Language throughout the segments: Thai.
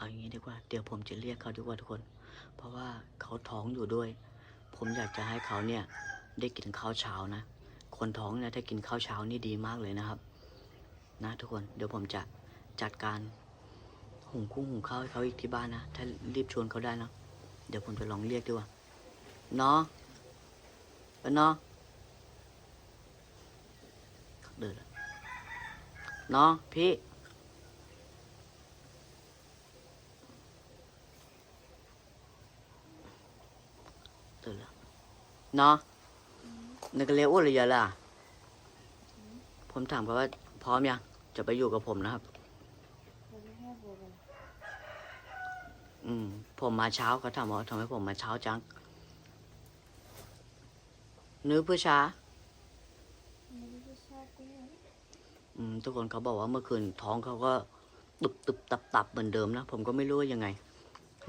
เอาอย่างนี้ดีกว่า เดี๋ยวผมจะเรียกเขาดีกว่าทุกคน เพราะว่าเขาท้องอยู่ด้วย ผมอยากจะให้เขาเนี่ยได้กินข้าวเช้านะ คนท้องเนี่ยถ้ากินข้าวเช้านี่ดีมากเลยนะครับ นะทุกคน เดี๋ยวผมจะจัดการหุงกุ้งหุงข้าวให้เขาอีกที่บ้านนะ ถ้ารีบชวนเขาได้นะเดี๋ยวผมจะลองเรียกดีกว่าเนาะเออเนาะเดินเนาะพี่ ตื่นแล้ว เนาะนึกเลี้ยวอ้วนเลยล่ะ ผมถามเขาว่า พร้อมยัง จะไปอยู่กับผมนะครับ อืม ผมมาเช้าเขาถามว่าทำไมผมมาเช้าจังนื้อผู้ช้า อืม ทุกคนเขาบอกว่าเมื่อคืนท้องเขาก็ตุบตุบตับตับเหมือนเดิมนะ ผมก็ไม่รู้ว่ายังไง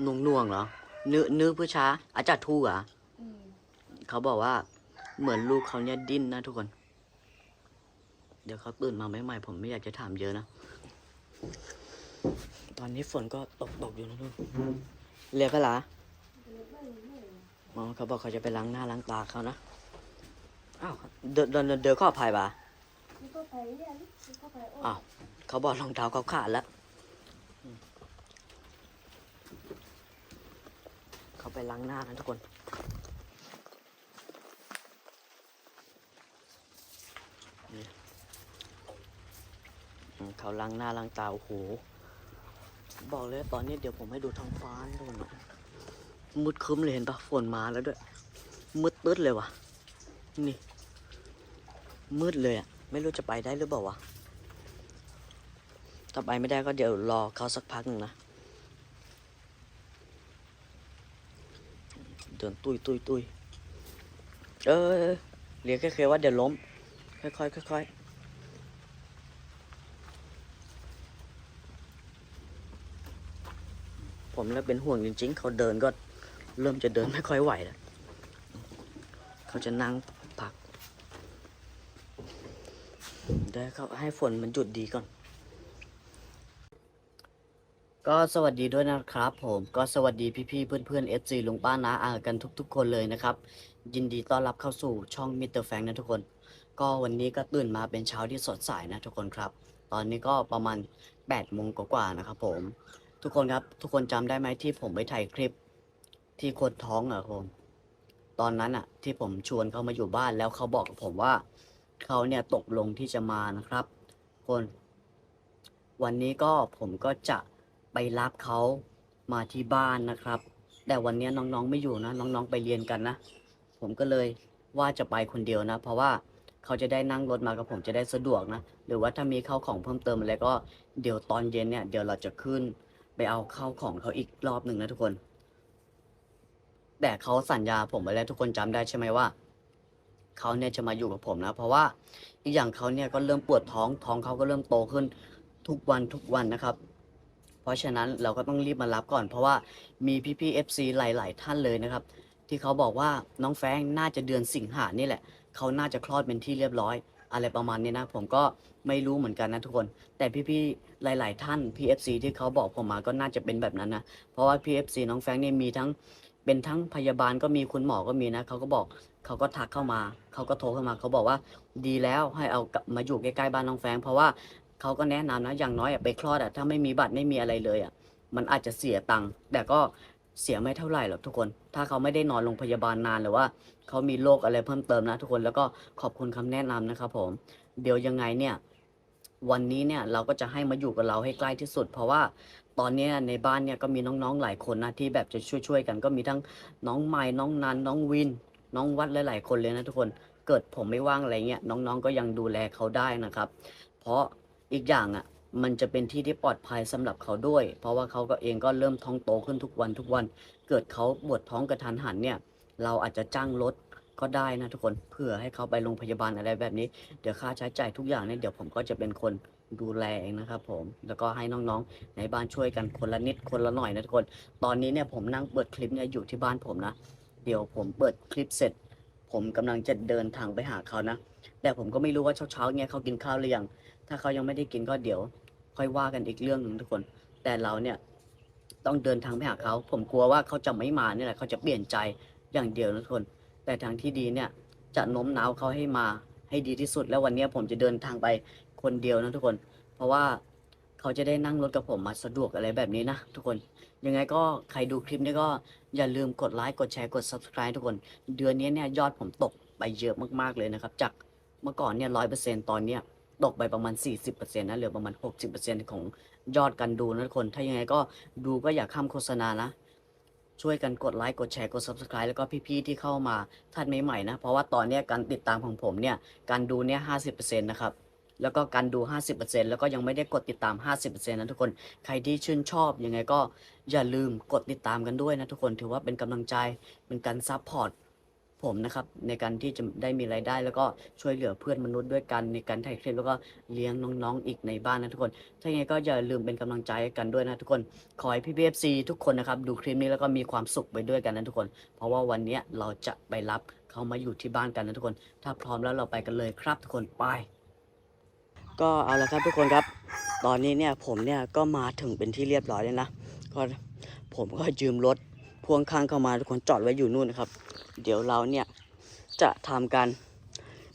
น่วงน่วงเหรอ เนื้อเนื้อผู้ช้า อาจารย์ทู่อะ เขาบอกว่า เหมือนลูกเขาเนี่ยดิ้นนะทุกคน เดี๋ยวเขาตื่นมาใหม่ๆผมไม่อยากจะถามเยอะนะ ตอนนี้ฝนก็ตกตกๆอยู่นะทุกคนเรียกเขาเหรออ๋อเขาบอกเขาจะไปล้างหน้าล้างตาเขานะ อ้าว เดินเดินเดินเดินเข้าภายบ่าอ้าว เขาบอกรองเท้าเขาขาดแล้วอืมเขาไปล้างหน้านะทุกคน อืม เขาล้างหน้าล้างตาโอ้โห บอกเลยตอนนี้เดี๋ยวผมให้ดูท้องฟ้าให้ดูหน่อยมืดครึ้มเลยเห็นปะฝนมาแล้วด้วย มืดตึ๊ดเลยวะนี่ มืดเลยอะไม่รู้จะไปได้หรือเปล่าวะถ้าไปไม่ได้ก็เดี๋ยวรอเขาสักพักหนึ่งนะ เดินตุยตุยตุยเออเรียกแค่เคยว่าเดี๋ยวล้ม ค่อยๆค่อยๆผมแล้วเป็นห่วงจริง ๆ เขาเดินก็เริ่มจะเดินไม่ค่อยไหวแล้ว เขาจะนั่งพักเดี๋ยวเขาให้ฝนมันหยุดดีก่อน ก็สวัสดีด้วยนะครับผม ก็สวัสดีพี่ๆเพื่อนๆเอซีลุงป้านาอากันทุก ๆ คนเลยนะครับ ยินดีต้อนรับเข้าสู่ช่องมิเตอร์แฟงนะทุกคน ก็วันนี้ก็ตื่นมาเป็นเช้าที่สดใสนะทุกคนครับ ตอนนี้ก็ประมาณ8โมงกว่าๆนะครับผม ทุกคนครับทุกคนจำได้ไหมที่ผมไปถ่ายคลิปที่คนท้องอะครับผมตอนนั้นอะที่ผมชวนเขามาอยู่บ้านแล้วเขาบอกกับผมว่าเขาเนี่ยตกลงที่จะมานะครับ คน วันนี้ก็ผมก็จะไปรับเขามาที่บ้านนะครับ แต่วันนี้น้องๆไม่อยู่นะ น้องๆไปเรียนกันนะ ผมก็เลยว่าจะไปคนเดียวนะ เพราะว่า เขาจะได้นั่งรถมากับผมจะได้สะดวกนะ หรือว่าถ้ามีเข้าของเพิ่มเติมอะไรก็เดี๋ยวตอนเย็นเนี่ยเดี๋ยวเราจะขึ้น ไปเอาเข้าของเขาอีกรอบหนึ่งนะทุกคน แต่เขาสัญญาผมไว้แล้วทุกคนจำได้ใช่ไหมว่าเขาเนี่ยจะมาอยู่กับผมนะ เพราะว่าอีกอย่างเขาเนี่ยก็เริ่มปวดท้องท้องเขาก็เริ่มโตขึ้นทุกวันทุกวันนะครับ เพราะฉะนั้นเราก็ต้องรีบมารับก่อน เพราะว่ามีพี่ๆ FC หลาย ๆ ท่านเลยนะครับ ที่เขาบอกว่าน้องแฟงน่าจะเดือนสิงหานี่แหละ เขาน่าจะคลอดเป็นที่เรียบร้อย อะไรประมาณนี้นะ ผมก็ไม่รู้เหมือนกันนะทุกคน แต่พี่ๆหลาย ๆ ท่าน PFC ที่เขาบอกผมมาก็น่าจะเป็นแบบนั้นนะเพราะว่า PFC น้องแฟงเนี่ยมีทั้งเป็นทั้งพยาบาลก็มีคุณหมอก็มีนะเขาก็บอกเขาก็ทักเข้ามาเขาก็โทรเข้ามาเขาบอกว่าดีแล้วให้เอากลับมาอยู่ใกล้ๆบ้านน้องแฟง เพราะว่าเขาก็แนะนำนะอย่างน้อยอะไปคลอดอะถ้าไม่มีบัตรไม่มีอะไรเลยอะมันอาจจะเสียตังค์แต่ก็ เสียไม่เท่าไหร่หรอกทุกคน ถ้าเขาไม่ได้นอนโรงพยาบาลนานหรือว่า เขามีโรคอะไรเพิ่มเติมนะทุกคนแล้วก็ขอบคุณคำแนะนำนะครับผม เดี๋ยวยังไงเนี่ยวันนี้เนี่ยเราก็จะให้มาอยู่กับเราให้ใกล้ที่สุด เพราะว่าตอนนี้ในบ้านเนี่ยก็มีน้องๆหลายคนนะที่แบบจะช่วยๆกันก็มีทั้งน้องไม้น้องนันน้องวิน น้องวัดหลายๆคนเลยนะทุกคนเกิดผมไม่ว่างอะไรเงี้ยน้องๆก็ยังดูแลเขาได้นะครับ เพราะอีกอย่างอะ มันจะเป็นที่ที่ปลอดภัยสำหรับเขาด้วย เพราะว่าเขาก็เองก็เริ่มท้องโตขึ้นทุกวันทุกวัน เกิดเขาปวดท้องกระทันหันเนี่ย เราอาจจะจ้างรถก็ได้นะทุกคนเพื่อให้เขาไปโรงพยาบาลอะไรแบบนี้ เดี๋ยวค่าใช้จ่ายทุกอย่างเนี่ยเดี๋ยวผมก็จะเป็นคนดูแลเองนะครับผม แล้วก็ให้น้องๆ ในบ้านช่วยกันคนละนิดคนละหน่อยนะทุกคน ตอนนี้เนี่ยผมนั่งเปิดคลิปเนี่ยอยู่ที่บ้านผมนะ เดี๋ยวผมเปิดคลิปเสร็จ ผมกำลังจะเดินทางไปหาเขานะ แต่ผมก็ไม่รู้ว่าเช้าๆเนี่ยเขากินข้าวหรือยัง ถ้าเขายังไม่ได้กินก็เดี๋ยว ค่อยว่ากันอีกเรื่องหนึ่งทุกคน แต่เราเนี่ยต้องเดินทางไปหาเขา ผมกลัวว่าเขาจะไม่มาเนี่ยแหละเขาจะเปลี่ยนใจอย่างเดียวนะทุกคน แต่ทางที่ดีเนี่ยจะโน้มน้าวเขาให้มาให้ดีที่สุด แล้ววันนี้ผมจะเดินทางไปคนเดียวนะทุกคน เพราะว่าเขาจะได้นั่งรถกับผมมาสะดวกอะไรแบบนี้นะทุกคน ยังไงก็ใครดูคลิปนี้ก็อย่าลืมกดไลค์กดแชร์กด subscribe ทุกคน เดือนนี้เนี่ยยอดผมตกไปเยอะมากๆเลยนะครับ จากเมื่อก่อนเนี่ยร้อยเปอร์เซ็นตอนเนี้ย ตกไปประมาณ 40%นะเหลือประมาณ 60%ของยอดการดูนะทุกคน ถ้ายังไงก็ดูก็อย่าข้ามโฆษณานะ ช่วยกันกดไลค์กดแชร์กด subscribe แล้วก็พี่ๆที่เข้ามาท่านใหม่ๆนะ เพราะว่าตอนนี้การติดตามของผมเนี่ย การดูเนี่ย 50%นะครับแล้วก็การดู 50%แล้วก็ยังไม่ได้กดติดตาม 50%นะทุกคน ใครที่ชื่นชอบยังไงก็อย่าลืมกดติดตามกันด้วยนะทุกคน ถือว่าเป็นกำลังใจ เป็นการซัพพอร์ต ผมนะครับในการที่จะได้มีรายได้ แล้วก็ช่วยเหลือเพื่อนมนุษย์ด้วยกันในการถ่ายคลิปแล้วก็เลี้ยงน้องๆอีกในบ้านนะทุกคน ถ้าอย่างไงก็อย่าลืมเป็นกำลังใจกันด้วยนะทุกคน ขอให้พี่พีเอฟซีทุกคนนะครับดูคลิปนี้แล้วก็มีความสุขไปด้วยกันนะทุกคน เพราะว่าวันนี้เราจะไปรับเขามาอยู่ที่บ้านกันนะทุกคน ถ้าพร้อมแล้วเราไปกันเลยครับทุกคนไป ก็เอาละครับทุกคนครับ ตอนนี้เนี่ยผมเนี่ยก็มาถึงเป็นที่เรียบร้อยแล้วนะก็ผมก็ยืมรถ พ่วงข้างเข้ามาทุกคนจอดไว้อยู่นู่นนะครับ เดี๋ยวเราเนี่ยจะทำการ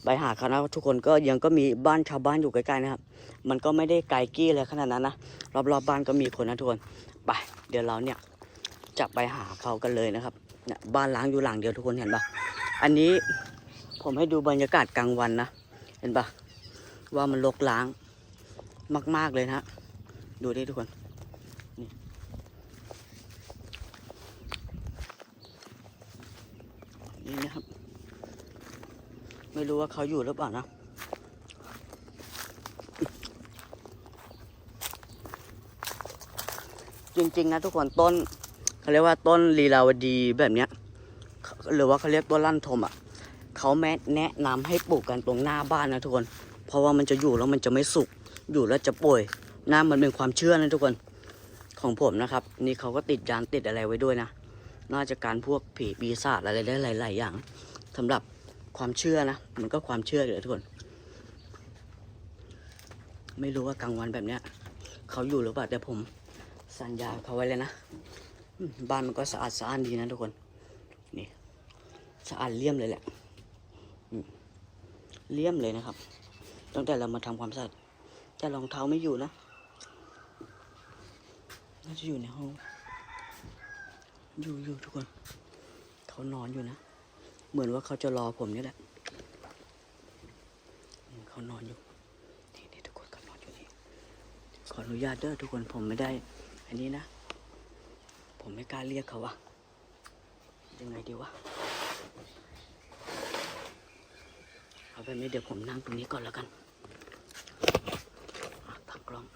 ไปหาเขานะทุกคนก็ยังก็มีบ้านชาวบ้านอยู่ใกล้ๆนะครับ มันก็ไม่ได้ไกลกี้เลยขนาดนั้นนะรอบๆบบ้านก็มีคนนะทุกคนไปเดี๋ยวเราเนี่ยจะไปหาเขากันเลยนะครับเนี่ยบ้านล้างอยู่หลังเดียวทุกคนเห็นปะอันนี้ผมให้ดูบรรยากาศกลางวันนะเห็นปะว่ามันรกล้างมาก ๆเลยนะ ดูดิทุกคน นี่นะครับ ไม่รู้ว่าเขาอยู่หรือเปล่านะจริงๆนะทุกคนต้นเขาเรียกว่าต้นลีลาวดีแบบเนี้ยหรือว่าเขาเรียกต้นลั่นทมอะเขาแม้แนะนำให้ปลูกกันตรงหน้าบ้านนะทุกคน เพราะว่ามันจะอยู่แล้วมันจะไม่สุกอยู่แล้วจะป่วยนะมันเป็นความเชื่อนะทุกคนของผมนะครับ นี่เขาก็ติดยานติดอะไรไว้ด้วยนะ น่าจะการพวกผีปีศาจอะไรได้หลาย ๆ อย่างสำหรับความเชื่อนะ มันก็ความเชื่อเลยทุกคน ไม่รู้ว่ากลางวันแบบเนี้ยเขาอยู่หรือเปล่าแต่ผมสัญญาเขาไว้เลยนะ บ้านมันก็สะอาดสะอ้านดีนะทุกคน นี่สะอาดเลี่ยมเลยแหละเลี่ยมเลยนะครับ ตั้งแต่เรามาทำความสะอาดแต่รองเท้าไม่อยู่นะ น่าจะอยู่ในห้อง อยู่อยู่ทุกคน เขานอนอยู่นะ เหมือนว่าเขาจะรอผมนี่แหละ เขานอนอยู่ นี่นี่ทุกคนเขานอนอยู่นี่ขออนุญาตเด้อทุกคนผมไม่ได้ อันนี้นะ ผมไม่กล้าเรียกเขาวะยังไงดีวะเอาแบบนี้เดี๋ยวผมนั่งตรงนี้ก่อนแล้วกันอะตั้งกล้อง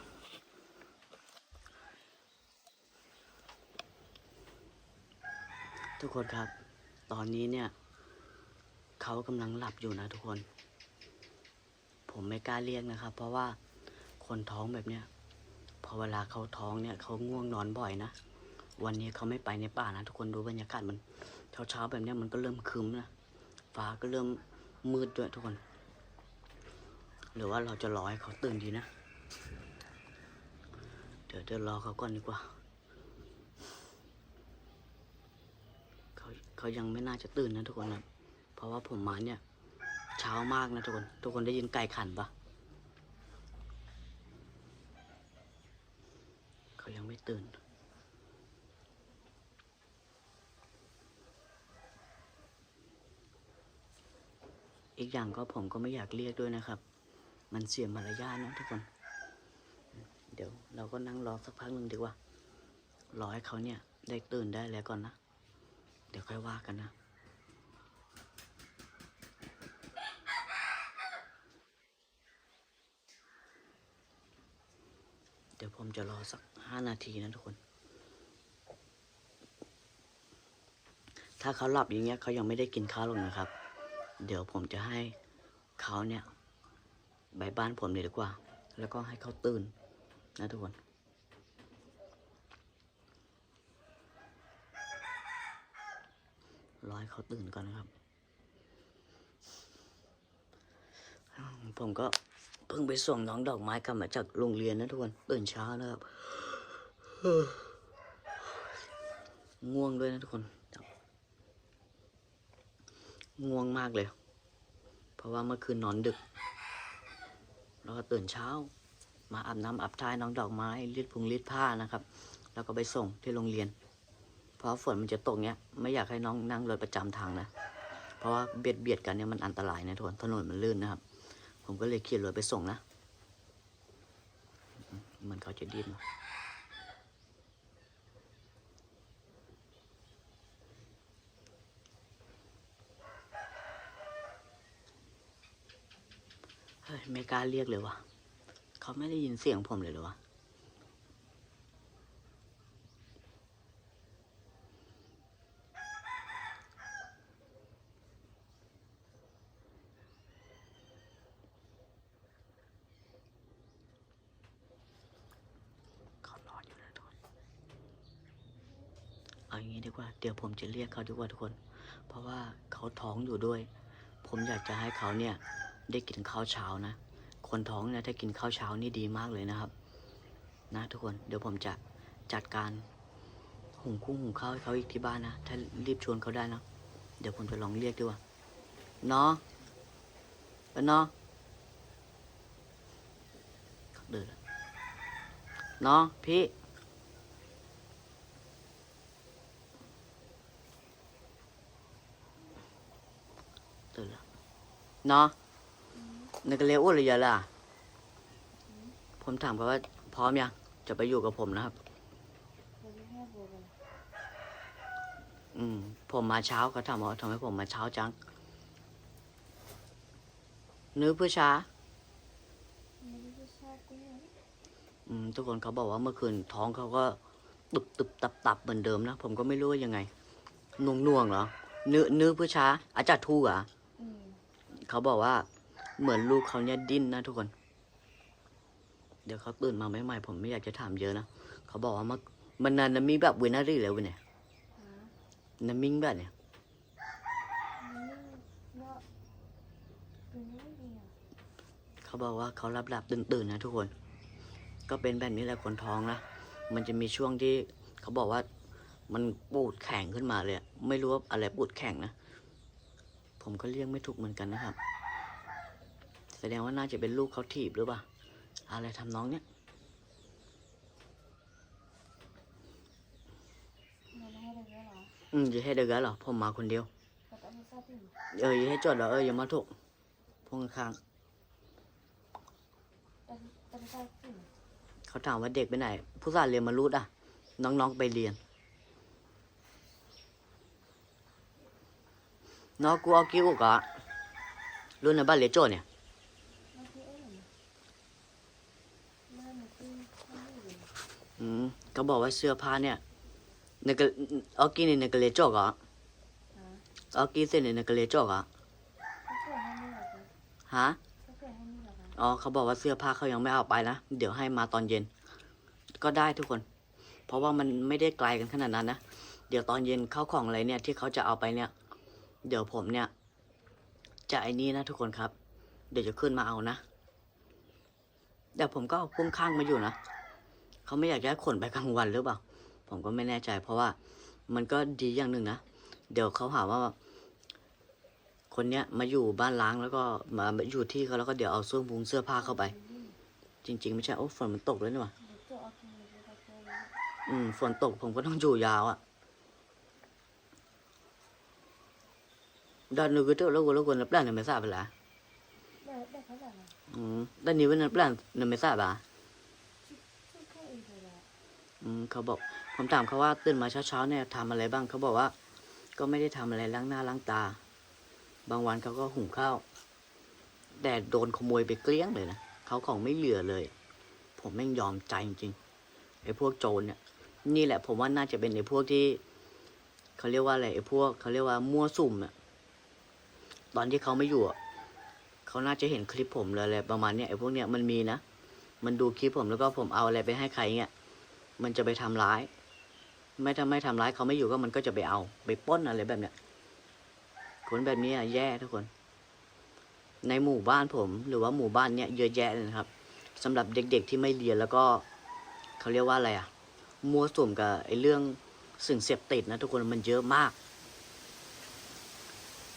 ทุกคนครับ ตอนนี้เนี่ย เขากำลังหลับอยู่นะทุกคน ผมไม่กล้าเรียกนะครับ เพราะว่าคนท้องแบบเนี้ยพอเวลาเขาท้องเนี่ยเขาง่วงนอนบ่อยนะวันนี้เขาไม่ไปในป่านะทุกคนดูบรรยากาศมันเช้าเช้าๆแบบเนี้ยมันก็เริ่มครึ้มนะฟ้าก็เริ่มมืดด้วยทุกคน หรือว่าเราจะรอให้เขาตื่นดีนะ เดี๋ยวเดี๋ยวรอเขาก่อนดีกว่า เขาเขายังไม่น่าจะตื่นนะทุกคนนะเพราะว่าผมมาเนี่ย เช้ามากนะทุกคน ทุกคนได้ยินไก่ขันปะเขายังไม่ตื่นอีกอย่างก็ผมก็ไม่อยากเรียกด้วยนะครับ มันเสียมารยาทนะทุกคน เดี๋ยวเราก็นั่งรอสักพักหนึ่งดีกว่า รอให้เขาเนี่ยได้ตื่นได้แล้วก่อนนะ เดี๋ยวค่อยว่ากันนะ เดี๋ยวผมจะรอสักห้านาทีนะทุกคน ถ้าเขาหลับอย่างเงี้ยเขายังไม่ได้กินข้าวหรอกนะครับ เดี๋ยวผมจะให้เขาเนี่ยไปบ้านผมเลยดีกว่า แล้วก็ให้เขาตื่นนะทุกคน รอให้ เขาตื่นก่อนนะครับ ผมก็เพิ่งไปส่งน้องดอกไม้กลับมาจากโรงเรียนนะทุกคนตื่นเช้านะครับง่วงด้วยนะทุกคน ง่วงมากเลย เพราะว่าเมื่อคืนนอนดึก แล้วก็ตื่นเช้า มาอาบน้ำอาบท่ายน้องดอกไม้รีดพุงรีดผ้านะครับ แล้วก็ไปส่งที่โรงเรียน เพราะฝนมันจะตกเนี้ยไม่อยากให้น้องนั่งรถประจำทางนะ เพราะว่าเบียดเบียดกันเนี่ยมันอันตรายนะทุกคนถนนมันลื่นนะครับ ผมก็เลยขี่รถไปส่งนะเหมันเขาจะดิ้นเนอะเฮ้ยไม่กล้าเรียกเลยวะเขาไม่ได้ยินเสียงผมเลยเหรอวะ เขานอนอยู่นะทุกคน เอย่างนี้ดีกว่า เดี๋ยวผมจะเรียกเขาดีกว่าทุกคน เพราะว่าเขาท้องอยู่ด้วย ผมอยากจะให้เขาเนี่ยได้กินข้าวเช้านะ คนท้องเนี่ยถ้ากินข้าวเช้านี่ดีมากเลยนะครับ นะทุกคน เดี๋ยวผมจะจัดการหุงคุ้งหุงข้าวให้เขาอีกที่บ้านนะ ถ้ารีบชวนเขาได้นะ เดี๋ยวผมจะลองเรียกดีกว่าเนาะเออเนาะเดินเนาะพี่ ตื่นแล้ว เนาะนึกเลี้ยวอ้วนเลยล่ะ ผมถามเขาว่า พร้อมยัง จะไปอยู่กับผมนะครับ อืม ผมมาเช้าเขาถามว่าทำไมผมมาเช้าจังนึกเพื่อช้าอืม ทุกคนเขาบอกว่าเมื่อคืนท้องเขาก็ตุบตุบตับตับเหมือนเดิมนะ ผมก็ไม่รู้ว่ายังไงน่วงน่วงเหรอเนื้อเนื้อเพื่อช้าอาจารย์ทูเหรอะ เขาบอกว่า เหมือนลูกเขาเนี่ยดิ้นนะทุกคน เดี๋ยวเขาตื่นมาใหม่ๆผมไม่อยากจะถามเยอะนะเขาบอกว่ามันมันนานนะมีแบบเวนารี่แล้วเนี่ยนามิงแบบเนี่ยเขาบอกว่าเขารับหลับตื่นตื่นๆนะทุกคน ก็เป็นแบบนี้แหละคนท้องนะมันจะมีช่วงที่เขาบอกว่ามันปูดแข็งขึ้นมาเลย ไม่รู้ว่าอะไรปูดแข็งนะ ผมก็เรียกไม่ถูกเหมือนกันนะครับ แสดงว่าน่าจะเป็นลูกเขาถีบหรือเปล่า อะไรทำน้องเนี่ยอืมอย่าให้เด็กแล้วเหรอ ผมมาคนเดียว เอออย่าให้จอดเหรอ เอออย่ามาถูกพงข้างๆเขาถามว่าเด็กไปไหน ผู้สาวเรียนมารูดอะ น้องๆไปเรียน น้องกูเอากิ้วกะรุ่นในบ้านเรียโจเนี่ยอืมเขาบอกว่าเสื้อผ้าเนี่ยในกระเอากี้ในกระเลจอกอะเอากี้เส้นในกระเลจอกอะฮะอ๋อเขาบอกว่าเสื้อผ้าเขายังไม่เอาไปนะ เดี๋ยวให้มาตอนเย็น ก็ได้ทุกคน เพราะว่ามันไม่ได้ไกลกันขนาดนั้นนะ เดี๋ยวตอนเย็นเข้าของอะไรเนี่ยที่เขาจะเอาไปเนี่ย เดี๋ยวผมเนี่ย จะไอ้นี่นะทุกคนครับ เดี๋ยวจะขึ้นมาเอานะแต่ผมก็เอาพุ่งข้างมาอยู่นะเขาไม่อยากจะให้ขนไปกลางวันหรือเปล่า ผมก็ไม่แน่ใจ เพราะว่ามันก็ดีอย่างหนึ่งนะ เดี๋ยวเขาหาว่าคนเนี้ยมาอยู่บ้านล้างแล้วก็มาอยู่ที่เขาแล้วก็เดี๋ยวเอาเสื้อพุงเสื้อผ้าเข้าไป จริง ๆ ไม่ใช่โอ้ฝนมันตกแล้วนี่หว่าอืมฝนตกผมก็ต้องอยู่ยาวอะ่ะ ด้านนู้นก็เจอแล้วก็แล้วก็นับแปลนไม่ทราบเวลาอืมด้านนี้ว่านับแปลนไม่ทราบอะอืมเขาบอกผมถามเขาว่าตื่นมาเช้าๆเนี่ยทำอะไรบ้างเขาบอกว่า ก็ไม่ได้ทำอะไรล้างหน้าล้างตา บางวันเขาก็หุงข้าวแต่โดนขโมยไปเกลี้ยงเลยนะเขาของไม่เหลือเลย ผมแม่งยอมใจจริงๆไอ้พวกโจรเนี่ย นี่แหละผมว่าน่าจะเป็นไอ้พวกที่เขาเรียกว่าอะไรไอ้พวกเขาเรียกว่ามั่วสุ่มอะ ตอนที่เขาไม่อยู่เขาน่าจะเห็นคลิปผมเลยอะไรประมาณเนี้ยไอ้พวกเนี้ยมันมีนะ มันดูคลิปผมแล้วก็ผมเอาอะไรไปให้ใครเงี้ย มันจะไปทำร้าย ไม่ทำไม่ทำร้ายเขาไม่อยู่ก็มันก็จะไปเอา ไปป้นอะไรแบบเนี้ย คนแบบนี้อะแย่ทุกคน ในหมู่บ้านผม หรือว่าหมู่บ้านเนี้ยเยอะแยะเลยนะครับสำหรับเด็กๆที่ไม่เรียนแล้วก็เขาเรียกว่าอะไรอะมัวสุมกับไอ้เรื่องสิ่งเสพติดนะทุกคนมันเยอะมาก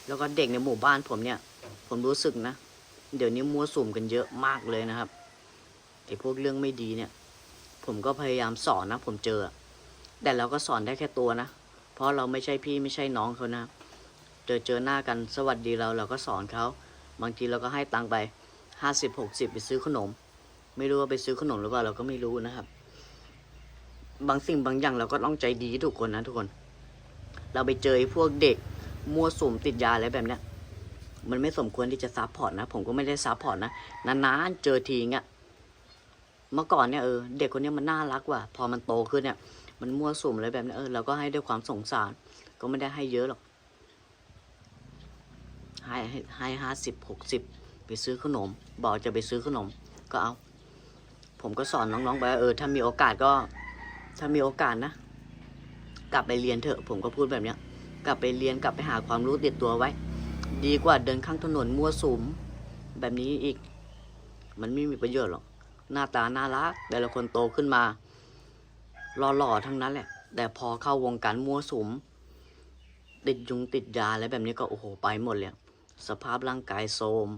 แล้วก็เด็กในหมู่บ้านผมเนี่ย ผมรู้สึกนะ เดี๋ยวนี้มั่วสุมกันเยอะมากเลยนะครับไอ้พวกเรื่องไม่ดีเนี่ย ผมก็พยายามสอนนะ ผมเจอ แต่เราก็สอนได้แค่ตัวนะ เพราะเราไม่ใช่พี่ไม่ใช่น้องเขานะ เจอเจอหน้ากันสวัสดีเราเราก็สอนเขา บางทีเราก็ให้ตังค์ไปห้าสิบหกสิบไปซื้อขนม ไม่รู้ว่าไปซื้อขนมหรือเปล่าเราก็ไม่รู้นะครับ บางสิ่งบางอย่างเราก็ต้องใจดีทุกคนนะทุกคน เราไปเจอไอ้พวกเด็ก มั่วสุมติดยาอะไรแบบเนี้ยมันไม่สมควรที่จะซัพพอร์ตนะ ผมก็ไม่ได้ซัพพอร์ตนะนานๆเจอทีเงี้ยเมื่อก่อนเนี่ยเออเด็กคนนี้มันน่ารักว่ะพอมันโตขึ้นเนี่ย มันมั่วสุมอะไรแบบนี้เออเราก็ให้ด้วยความสงสาร ก็ไม่ได้ให้เยอะหรอก ให้ให้ห้าสิบหกสิบไปซื้อขนม บอกจะไปซื้อขนม ก็เอา ผมก็สอนน้องๆไปว่าเออถ้ามีโอกาสก็ ถ้ามีโอกาสนะ กลับไปเรียนเถอะ ผมก็พูดแบบเนี้ย กลับไปเรียนกลับไปหาความรู้ติดตัวไว้ ดีกว่าเดินข้างถนนมั่วสุมแบบนี้อีก มันไม่มีประโยชน์หรอกหน้าตาน่ารักแต่ละคนโตขึ้นมาหล่อๆทั้งนั้นแหละ แต่พอเข้าวงการมั่วสุม ติดยุงติดยาอะไรแบบนี้ก็โอ้โหไปหมดเลยสภาพร่างกายโทรม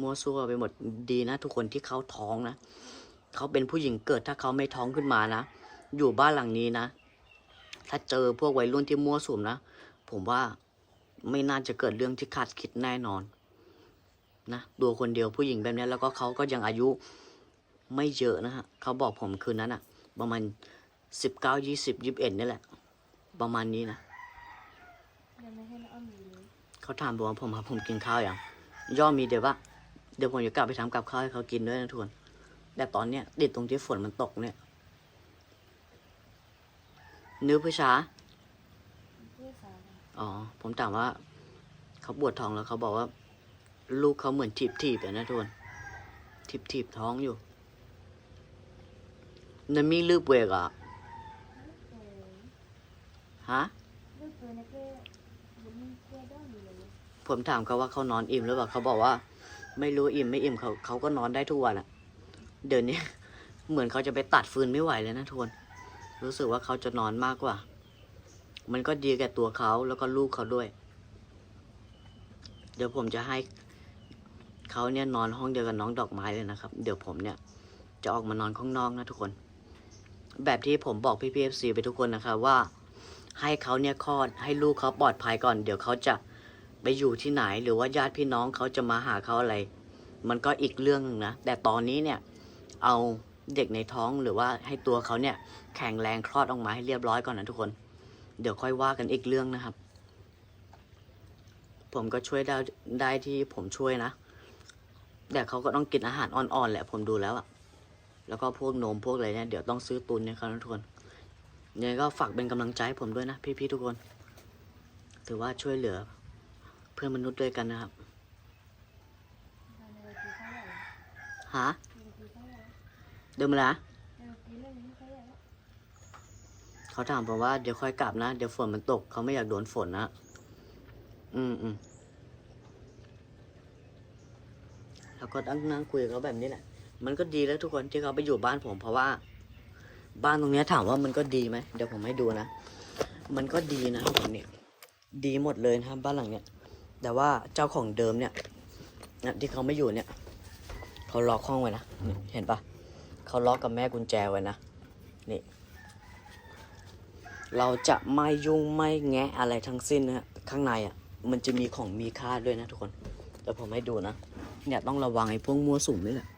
มั่วซั่วไปหมดดีนะ ทุกคนที่เขาท้องนะเขาเป็นผู้หญิงเกิดถ้าเขาไม่ท้องขึ้นมานะ อยู่บ้านหลังนี้นะ ถ้าเจอพวกวัยรุ่นที่มั่วสุมนะ ผมว่าไม่น่าจะเกิดเรื่องที่คาดคิดแน่นอน นะตัวคนเดียวผู้หญิงแบบนี้แล้วก็เขาก็ยังอายุไม่เยอะนะฮะเขาบอกผมคืนนั้นอะประมาณสิบเก้ายี่สิบยี่สิบเอ็ดนี่แหละ ประมาณนี้นะเขาถามผมว่าผมครับผมกินข้าวอย่างย่อมีเดี๋ยวว่าเดี๋ยวผมจะกลับไปทำกับข้าวให้เขากินด้วยนะทุนแต่ตอนเนี้ยติดตรงที่ฝนมันตกเนี่ย นื้อผู้ชาเพื่อสาวอ๋อ ผมถามว่า เขาปวดท้องแล้วเขาบอกว่า ลูกเขาเหมือนถีบถีบๆอะนะทุกคนถีบถีบๆท้องอยู่นั่นมีลืบเวกอะเออฮะลูกตัวนี้ก็บุญแค่ด้อมอยู่เลยผมถามเขาว่าเขานอนอิ่มหรือเปล่าเขาบอกว่า ไม่รู้อิ่มไม่อิ่มเขาเขาก็นอนได้ทุกวันอะเดี๋ยวนี้เหมือนเขาจะไปตัดฟืนไม่ไหวเลยนะทุกคน รู้สึกว่าเขาจะนอนมากกว่า มันก็ดีแก่ตัวเขาแล้วก็ลูกเขาด้วย เดี๋ยวผมจะให้เขาเนี่ยนอนห้องเดียวกับน้องดอกไม้เลยนะครับ เดี๋ยวผมเนี่ยจะออกมานอนข้างนอกนะทุกคน แบบที่ผมบอกพี่พีเอฟซีไปทุกคนนะครับว่า ให้เขาเนี่ยคลอดให้ลูกเขาปลอดภัยก่อน เดี๋ยวเขาจะไปอยู่ที่ไหนหรือว่าญาติพี่น้องเขาจะมาหาเขาอะไร มันก็อีกเรื่องหนึงนะ แต่ตอนนี้เนี่ยเอาเด็กในท้องหรือว่าให้ตัวเขาเนี่ย แข็งแรงคลอดออกมาให้เรียบร้อยก่อนนะทุกคน เดี๋ยวค่อยว่ากันอีกเรื่องนะครับ ผมก็ช่วยได้ได้ที่ผมช่วยนะแต่เขาก็ต้องกินอาหารอ่อนๆแหละผมดูแล้วอะแล้วก็พวกนมพวกอะไรเนี่ยเดี๋ยวต้องซื้อตุนนะครับทุกคนยังไงก็ฝากเป็นกำลังใจใผมด้วยนะพี่ๆทุกคน ถือว่าช่วยเหลือ เพื่อนมนุษย์ด้วยกันนะครับฮะเดิมาละ เออกินเรื่องนี้ข้าวใหญ่แล้ว เขาถามผมว่าเดี๋ยวค่อยกลับนะ เดี๋ยวฝนมันตก เขาไม่อยากโดนฝนนะ อืมอืมแล้วก็นั่งนั่งคุยกับเขาแบบนี้แหละ มันก็ดีแล้วทุกคนที่เขาไปอยู่บ้านผมเพราะว่า บ้านตรงนี้ถามว่ามันก็ดีไหมเดี๋ยวผมให้ดูนะ มันก็ดีนะทุกคนเนี่ย ดีหมดเลยนะบ้านหลังเนี้ย แต่ว่าเจ้าของเดิมเนี่ยนะที่เขาไม่อยู่เนี่ย เขาล็อกห้องไว้นะ เห็นปะเขาล็อกกับแม่กุญแจไว้นะ นี่ เราจะไม่ยุ่งไม่แงะอะไรทั้งสิ้นนะข้างในอะมันจะมีของมีค่าด้วยนะทุกคนเดี๋ยวผมให้ดูนะเนี่ยต้องระวังไอ้พวกมั่วสุมนี่แหละ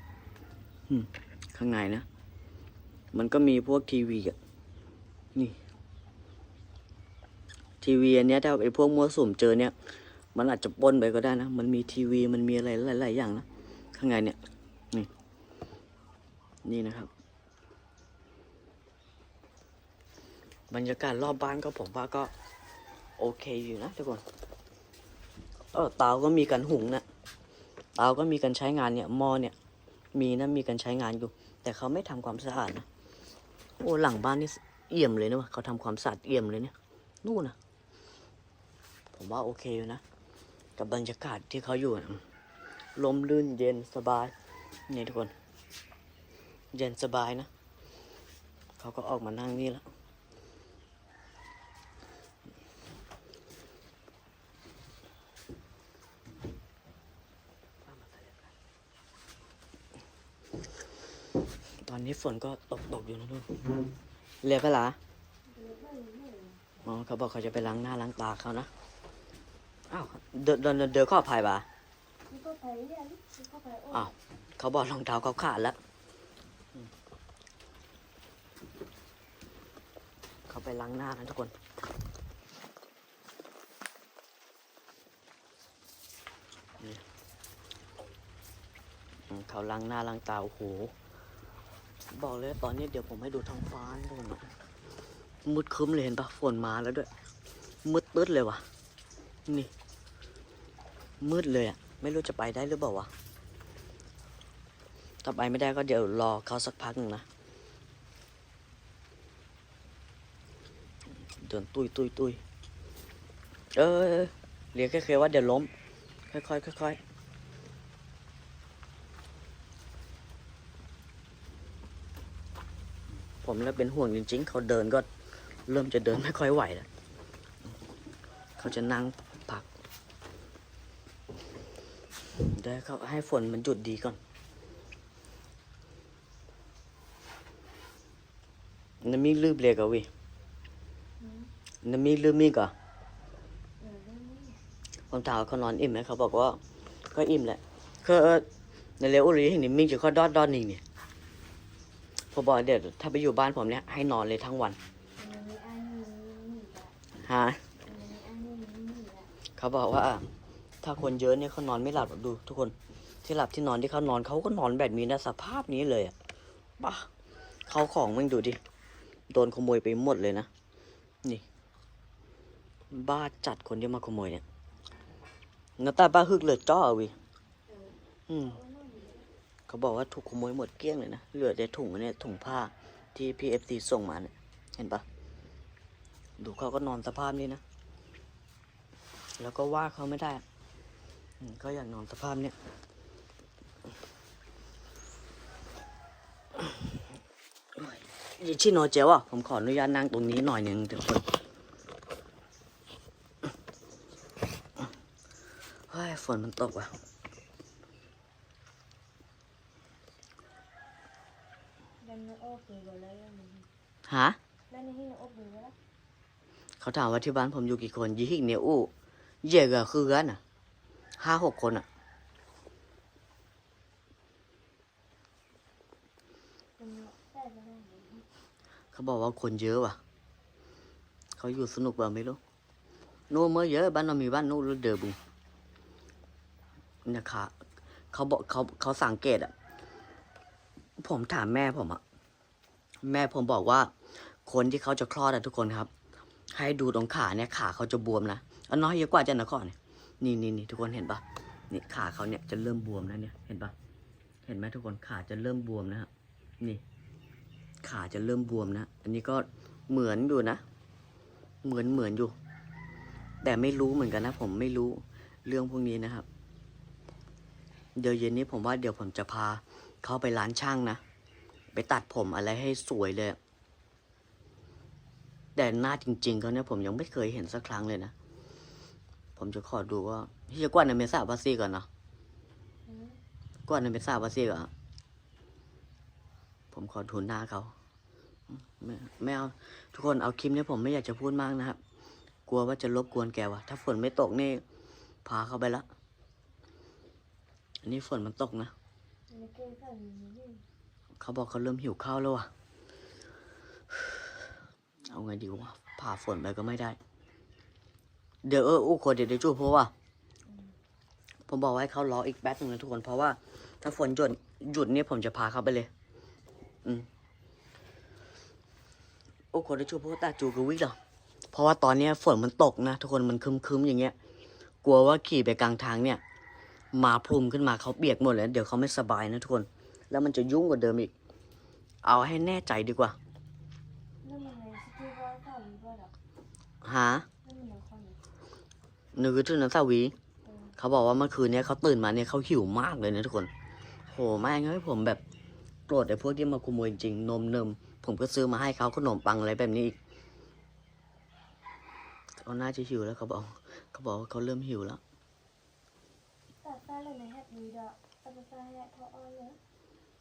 ข้างในนะ มันก็มีพวกทีวีอะนี่ทีวีอันเนี้ยถ้าไอ้พวกมั่วสุมเจอเนี่ย มันอาจจะป้นไปก็ได้นะ มันมีทีวีมันมีอะไรหลาย ๆ อย่างนะข้างในเนี่ยนี่นี่นะครับ บรรยากาศรอบบ้านก็ผมว่าก็โอเคอยู่นะทุกคน เออเตาก็มีกันหุงนะเตาก็มีการใช้งานเนี่ยหม้อเนี่ย มีนะมีการใช้งานอยู่ แต่เขาไม่ทำความสะอาดนะโอ้หลังบ้านนี่เอี่ยมเลยนะวะเขาทำความสะอาดเอี่ยมเลยเนี่ยนู่นนะผมว่าโอเคอยู่นะกับบรรยากาศที่เขาอยู่นะลมลื่นเย็นสบายนี่ทุกคน เย็นสบายนะ เขาก็ออกมานั่งนี่แล้ว นี้ฝนก็ตกตกอยู่นะทุกคนเรียกไปละเดี๋ยวไม่ไม่อ๋อเขาบอกเขาจะไปล้างหน้าล้างตาเขานะ อ้าว เดินเดินเดินเดินเข้าภายบ่านี่ก็ไปเรื่อยนี่ก็ไปโอ้อ้าว เขาบอกรองเท้าเขาขาดแล้วอืมเขาไปล้างหน้ากันทุกคนนี่อืมเขาล้างหน้าล้างตา โอ้โห บอกเลยตอนนี้เดี๋ยวผมให้ดูท้องฟ้าให้ดูหน่อยมืดคึ้มเลยเห็นปะฝนมาแล้วด้วย มืดตึ๊ดเลยวะนี่ มืดเลยอะไม่รู้จะไปได้หรือเปล่าวะถ้าไปไม่ได้ก็เดี๋ยวรอเขาสักพักหนึ่งนะเดินตุยตุยตุยเออเออเออเรียกแค่เคยว่าเดี๋ยวล้ม ค่อยๆค่อยๆ ผมแล้วเป็นห่วงจริงๆ เขาเดินก็เริ่มจะเดินไม่ค่อยไหวแล้ว เขาจะนั่งพักเดี๋ยวเขาให้ฝนมันหยุดดีก่อนน้ำมีลืบเลยกะวิน้ำมีลืบมีกะเออได้นี่ผมถามเขานอนอิ่มไหมเขาบอกว่า ก็อิ่มแหละคือในเร็วอุรีเห็นนี่มีจะข้อดอดดอดนิ่งเนี่ย ผมบอกเดี๋ยวถ้าไปอยู่บ้านผมเนี่ยให้นอนเลยทั้งวัน ฮะ เขาบอกว่า ถ้าคนเยอะเนี่ยเขานอนไม่หลับดู ทุกคนที่หลับที่นอนที่เขานอนเขาก็นอนแบบนี้นะสภาพนี้เลยอะป่ะเขาของมึงดูดิ โดนขโมยไปหมดเลยนะ นี่ บ้าจัดคนที่มาขโมยเนี่ยหน้าตาบ้าฮึกเลือจ้อวิอืม เขาบอกว่าถูกขโมยหมดเกลี้ยงเลยนะ เหลือแต่ถุงเนี่ยถุงผ้าที่พีเอฟซีส่งมาเนี่ยเห็นปะดูเขาก็นอนสภาพนี้นะ แล้วก็ว่าเขาไม่ได้อะอืมเขาอยากนอนสภาพเนี้ยยี่ชิโนเจวอะผมขออนุญาตนั่งตรงนี้หน่อยหนึ่งทุกคนเฮ้ยฝนมันตกว่ะ Dan nó ốp rồi vào lấy mình ฮะ Dan nó hin ốp rồi đó เขาถามว่าที่บ้านผมอยู่กี่คนยี่หิกเนี่ยอู้เย่ก็คือกันอะห้าหกคนอะเขาบอกว่าคนเยอะว่ะ เขาอยู่สนุกเปล่าไม่รู้นู่นเมื่อเยอะบ้านเรามีบ้านนู่นแล้วเดือบุงนี่ยค่ะเขาบอกเขาเขาสังเกตอะ ผมถามแม่ผมอะ แม่ผมบอกว่า คนที่เขาจะคลอดอะทุกคนครับ ให้ดูตรงขาเนี่ยขาเขาจะบวมนะอันน้อยเยอะกว่าจะนะข้อเนี่ยนี่นี่นี่ทุกคนเห็นปะนี่ขาเขาเนี่ยจะเริ่มบวมแล้วเนี่ยเห็นปะเห็นไหมทุกคนขาจะเริ่มบวมนะฮะนี่ ขาจะเริ่มบวมนะอันนี้ก็เหมือนอยู่นะ เหมือนเหมือนอยู่ แต่ไม่รู้เหมือนกันนะ ผมไม่รู้เรื่องพวกนี้นะครับ เดี๋ยวเย็นนี้ผมว่าเดี๋ยวผมจะพาเขาไปร้านช่างนะไปตัดผมอะไรให้สวยเลย แต่หน้าจริงๆเขาเนี่ยผมยังไม่เคยเห็นสักครั้งเลยนะ ผมจะขอดูว่าพี่จะกวาดในเมษาบาซีก่อนเนาะ Ừ. กวาดในเมษาบาซีก่อนอะผมขอดูหน้าเขาไม่ไม่เอาทุกคนเอาคลิปนี้ผมไม่อยากจะพูดมากนะครับ กลัวว่าจะรบกวนแกว่ะถ้าฝนไม่ตกนี่พาเขาไปละอันนี้ฝนมันตกนะ Nó kêu phần gì เขาบอกเขาเริ่มหิวข้าวแล้วว่ะ เอาไงดีวะผ่าฝนไปก็ไม่ได้ เดี๋ยวเอออู้คนเดี๋ยวเดี๋ยวจูบเพราะว่า ผมบอกให้เขารออีกแป๊บนึงนะทุกคนเพราะว่า ถ้าฝนหยุดหยุดเนี่ยผมจะพาเขาไปเลย อืมโอ้คนเดี๋ยวจูบเพราะว่าตาจูกับวิกเหรอเพราะว่าตอนเนี้ยฝนมันตกนะทุกคนมันคึมๆอย่างเงี้ย กลัวว่าขี่ไปกลางทางเนี่ยมาพรุมขึ้นมาเขาเปียกหมดเลยเดี๋ยวเขาไม่สบายนะทุกคน แล้วมันจะยุ่งกว่าเดิมอีก เอาให้แน่ใจดีกว่า หานึกถึงนันสาวีเขาบอกว่าเมื่อคืนเนี้ยเขาตื่นมาเนี่ยเขาหิวมากเลยนะทุกคน โหแม่งเฮ้ยผมแบบโกรธไอ้พวกที่มาขโมยจริงนมเนมผมก็ซื้อมาให้เขาขนมปังอะไรแบบนี้อีกเขาน่าจะหิวแล้วเขาบอกเขาบอกว่าเขาเริ่มหิวแล้ว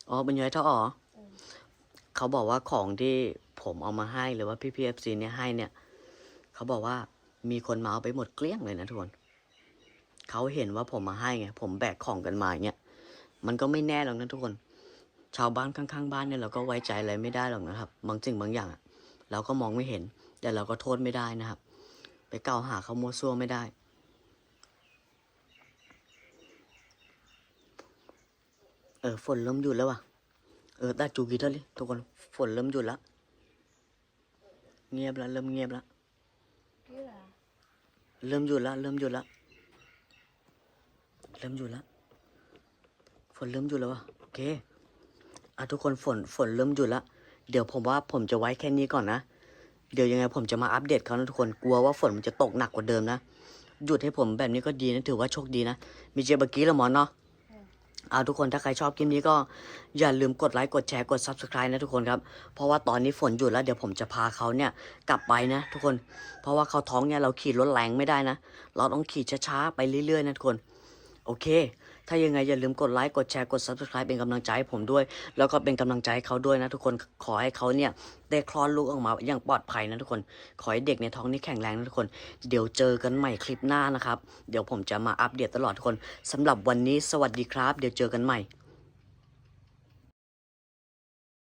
อ๋อเป็นยังไงท่าอ๋อเขาบอกว่าของที่ผมเอามาให้หรือว่าพี่พีเอฟซีเนี่ยให้เนี่ย เขาบอกว่ามีคนมาเอาไปหมดเกลี้ยงเลยนะทุกคนเขาเห็นว่าผมมาให้ไงผมแบกของกันมาอย่างเงี้ยมันก็ไม่แน่หรอกนะทุกคน ชาวบ้านข้างๆบ้านเนี่ยเราก็ไว้ใจอะไรไม่ได้หรอกนะครับ บางสิ่งบางอย่างอะเราก็มองไม่เห็น แต่เราก็โทษไม่ได้นะครับ ไปกล่าวหาเขามัวซั่วไม่ได้ เออฝนเริ่มหยุดแล้วว่ะ เออตาจูกีเท่าเลยทุกคนฝนเริ่มหยุดแล้ว เงียบแล้วเริ่มเงียบแล้ว เริ่มหยุดแล้วเริ่มหยุดแล้วเริ่มหยุดแล้วฝนเริ่มหยุดแล้ววะโอเคอะทุกคนฝนฝนเริ่มหยุดแล้วเดี๋ยวผมว่าผมจะไว้แค่นี้ก่อนนะเดี๋ยวยังไงผมจะมาอัปเดตเขานะทุกคนกลัวว่าฝนมันจะตกหนักกว่าเดิมนะหยุดให้ผมแบบนี้ก็ดีนะถือว่าโชคดีนะมีเจเบอร์กี้ละหมอนเนาะ เอาทุกคนถ้าใครชอบคลิปนี้ก็อย่าลืมกดไลค์กดแชร์กด subscribe นะทุกคนครับ เพราะว่าตอนนี้ฝนหยุดแล้วเดี๋ยวผมจะพาเขาเนี่ยกลับไปนะทุกคน เพราะว่าเขาท้องเนี่ยเราขี่รถแรงไม่ได้นะ เราต้องขี่ช้าๆไปเรื่อยๆนะทุกคน โอเค ถ้ายังไงอย่าลืมกดไลค์ กดแชร์ กด subscribe เป็นกำลังใจให้ผมด้วย แล้วก็เป็นกำลังใจให้เขาด้วยนะทุกคน ขอให้เขาเนี่ยได้คลอดลูกออกมาอย่างปลอดภัยนะทุกคน ขอให้เด็กในท้องนี่แข็งแรงนะทุกคน เดี๋ยวเจอกันใหม่คลิปหน้านะครับ เดี๋ยวผมจะมาอัปเดตตลอดทุกคนสำหรับวันนี้สวัสดีครับ เดี๋ยวเจอกันใหม่